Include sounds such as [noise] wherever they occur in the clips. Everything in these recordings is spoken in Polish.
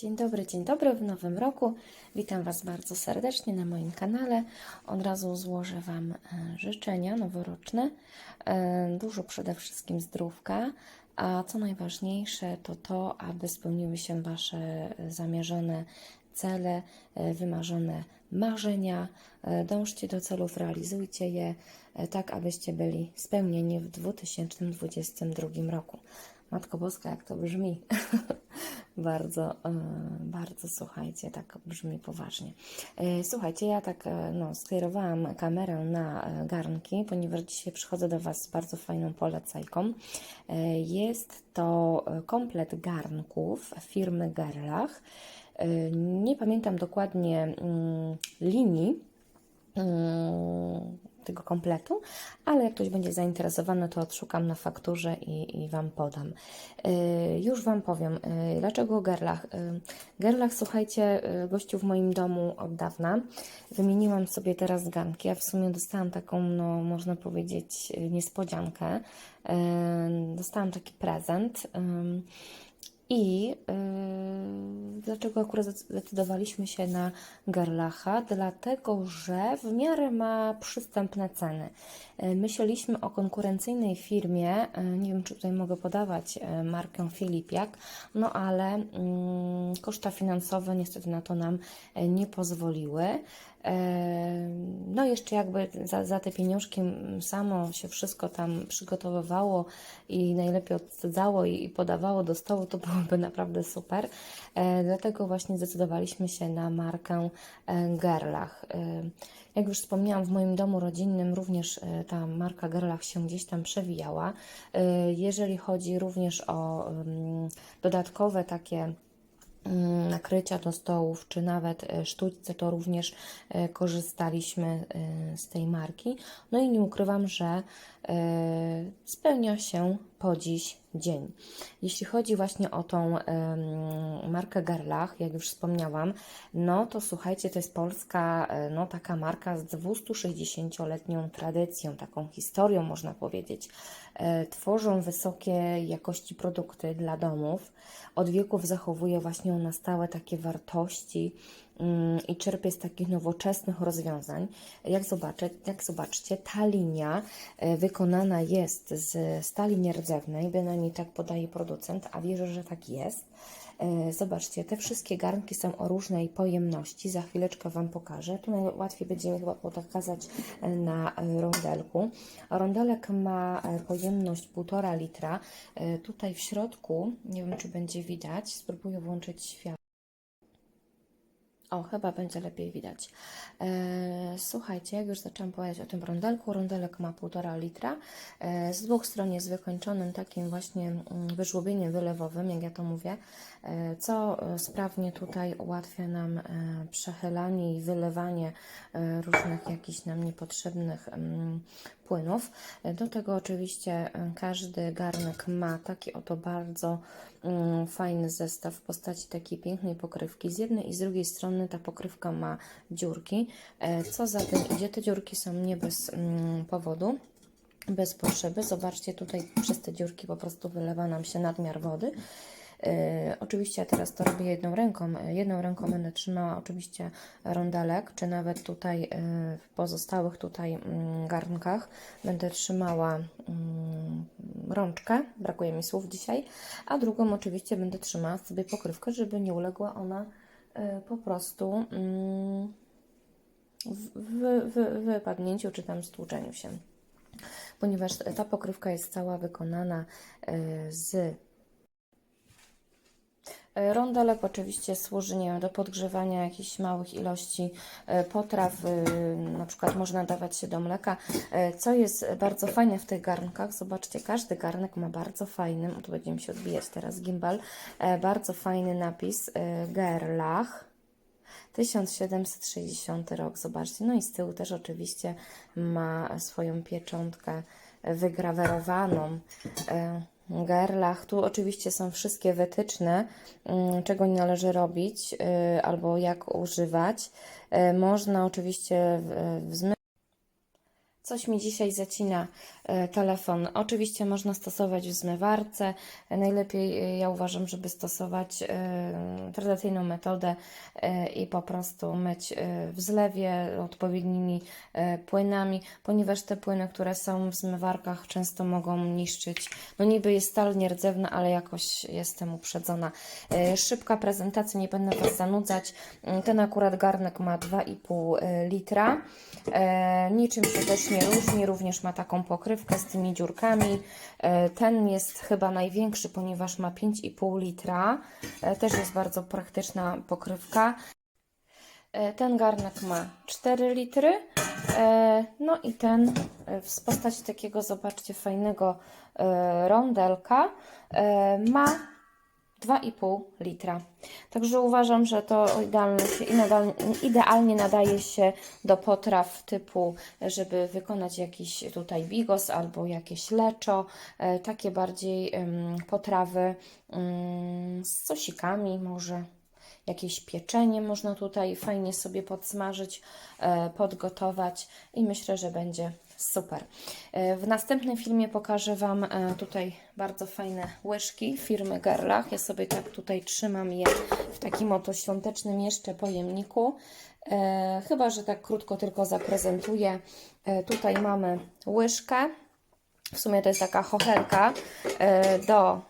Dzień dobry, dzień dobry w nowym roku. Witam Was bardzo serdecznie na moim kanale. Od razu złożę Wam e, życzenia noworoczne. E, Dużo przede wszystkim zdrówka, a co najważniejsze to to, aby spełniły się Wasze e, zamierzone cele, wymarzone marzenia. Dążcie do celów, realizujcie je, tak abyście byli spełnieni w 2022 roku. Matko Boska, jak to brzmi. [laughs] bardzo, e, bardzo słuchajcie, tak brzmi poważnie. E, Słuchajcie, ja tak e, no, skierowałam kamerę na garnki, ponieważ dzisiaj przychodzę do Was z bardzo fajną polecajką. Jest to komplet garnków firmy Gerlach. Nie pamiętam dokładnie mm, linii, mm, tego kompletu, ale jak ktoś będzie zainteresowany, to odszukam na fakturze i, i Wam podam. Yy, już Wam powiem, yy, dlaczego Gerlach. Yy, Gerlach, słuchajcie, gościu w moim domu od dawna. Wymieniłam sobie teraz ganki, a w sumie dostałam taką, no można powiedzieć, niespodziankę. Dostałam taki prezent. I yy, dlaczego akurat zdecydowaliśmy się na Gerlacha? Dlatego, że w miarę ma przystępne ceny. Yy, myśleliśmy o konkurencyjnej firmie, yy, nie wiem czy tutaj mogę podawać yy, markę Filipiak, no ale yy, koszta finansowe niestety na to nam yy, nie pozwoliły. No, jeszcze jakby za, za te pieniążki samo się wszystko tam przygotowywało i najlepiej odsadzało i, i podawało do stołu, to byłoby naprawdę super. E, Dlatego właśnie zdecydowaliśmy się na markę e, Gerlach. E, Jak już wspomniałam, w moim domu rodzinnym również ta marka Gerlach się gdzieś tam przewijała. Jeżeli chodzi również o dodatkowe takie nakrycia do stołów, czy nawet e, sztućce, to również e, korzystaliśmy e, z tej marki. No i nie ukrywam, że spełnia się po dziś dzień. Jeśli chodzi właśnie o tą markę Gerlach, jak już wspomniałam, no to słuchajcie, to jest polska, e, no taka marka z 260-letnią tradycją, taką historią można powiedzieć. E, Tworzą wysokie jakości produkty dla domów. Od wieków zachowuje właśnie na stałe takie wartości i czerpie z takich nowoczesnych rozwiązań. Jak, zobaczę, jak zobaczcie, ta linia e, wykonana jest z stali nierdzewnej, bynajmniej tak podaje producent, a wierzę, że tak jest. E, Zobaczcie, te wszystkie garnki są o różnej pojemności. Za chwileczkę Wam pokażę. Tu najłatwiej będzie mi chyba pokazać e, na rondelku. Rondelek ma pojemność 1,5 litra. Tutaj w środku, nie wiem czy będzie widać, spróbuję włączyć światło. O, chyba będzie lepiej widać. E, słuchajcie, jak już zaczęłam powiedzieć o tym rondelku, rondelek ma 1,5 litra. E, z dwóch stron jest wykończonym takim właśnie mm, wyżłobieniem wylewowym, jak ja to mówię, e, co sprawnie tutaj ułatwia nam e, przechylanie i wylewanie e, różnych jakichś nam niepotrzebnych mm, płynów. Do tego oczywiście e, każdy garnek ma taki oto bardzo mm, fajny zestaw w postaci takiej pięknej pokrywki. Z jednej i z drugiej strony ta pokrywka ma dziurki. E, Co za tym idzie, te dziurki są nie bez mm, powodu. Bez potrzeby. Zobaczcie, tutaj przez te dziurki po prostu wylewa nam się nadmiar wody. E, oczywiście ja teraz to robię jedną ręką. E, Jedną ręką będę trzymała oczywiście rondelek, czy nawet tutaj e, w pozostałych tutaj mm, garnkach będę trzymała mm, rączkę, brakuje mi słów dzisiaj, a drugą oczywiście będę trzymała sobie pokrywkę, żeby nie uległa ona po prostu mm, w, w, w wypadnięciu czy tam stłuczeniu się. Ponieważ ta pokrywka jest cała wykonana z Rondelek oczywiście służy nie wiem, do podgrzewania jakichś małych ilości e, potraw, y, na przykład można dawać się do mleka. E, Co jest bardzo fajne w tych garnkach, zobaczcie, każdy garnek ma bardzo fajny, o, tu będzie mi się odbijać teraz gimbal, e, bardzo fajny napis e, Gerlach. 1760 rok, zobaczcie. No i z tyłu też oczywiście ma swoją pieczątkę wygrawerowaną. Gerlach. Tu oczywiście są wszystkie wytyczne, mm, czego nie należy robić y, albo jak używać. Y, Można oczywiście w- w zmysł Coś mi dzisiaj zacina telefon. Oczywiście można stosować w zmywarce. E, Najlepiej e, ja uważam, żeby stosować e, tradycyjną metodę e, i po prostu myć e, w zlewie odpowiednimi e, płynami, ponieważ te płyny, które są w zmywarkach często mogą niszczyć. No niby jest stal nierdzewna, ale jakoś jestem uprzedzona. E, Szybka prezentacja, nie będę Was zanudzać. Ten akurat garnek ma 2,5 litra. E, niczym się też nie różni, również ma taką pokrywkę z tymi dziurkami. E, ten jest chyba największy, ponieważ ma 5,5 litra. E, też jest bardzo praktyczna pokrywka. E, Ten garnek ma 4 litry. No i ten w postaci takiego, zobaczcie, fajnego rondelka ma 2,5 litra. Także uważam, że to idealnie, się- idealnie, nadaje się do potraw typu, żeby wykonać jakiś tutaj bigos albo jakieś leczo, e, takie bardziej potrawy em, z sosikami może. Jakieś pieczenie można tutaj fajnie sobie podsmażyć, e, podgotować i myślę, że będzie super. E, W następnym filmie pokażę Wam e, tutaj bardzo fajne łyżki firmy Gerlach. Ja sobie tak tutaj trzymam je w takim oto świątecznym jeszcze pojemniku. Chyba, że tak krótko tylko zaprezentuję. Tutaj mamy łyżkę. W sumie to jest taka chochelka do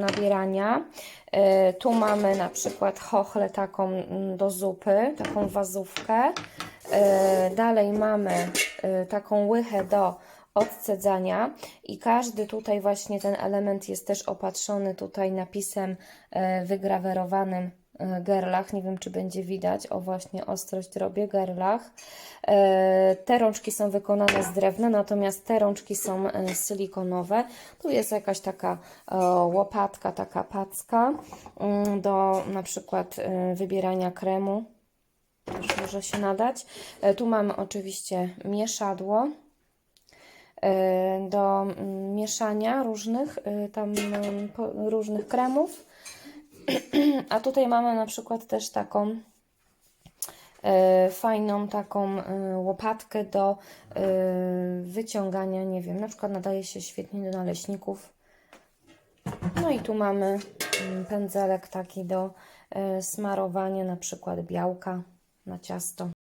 nabierania. E, Tu mamy na przykład chochlę taką mm, do zupy, taką wazówkę. E, Dalej mamy e, taką łychę do odcedzania i każdy tutaj właśnie ten element jest też opatrzony tutaj napisem wygrawerowanym Gerlach. Nie wiem, czy będzie widać. O właśnie, ostrość robię Gerlach. E, Te rączki są wykonane z drewna, natomiast te rączki są e, silikonowe. Tu jest jakaś taka e, łopatka, taka packa mm, do na przykład e, wybierania kremu. Też może się nadać. E, Tu mamy oczywiście mieszadło e, do mm, mieszania różnych e, tam mm, różnych kremów. [clears throat] A tutaj mamy na przykład też taką e, fajną taką e, łopatkę do e, wyciągania, nie wiem, na przykład nadaje się świetnie do naleśników. No i tu mamy mm, pędzelek taki do smarowania na przykład białka na ciasto.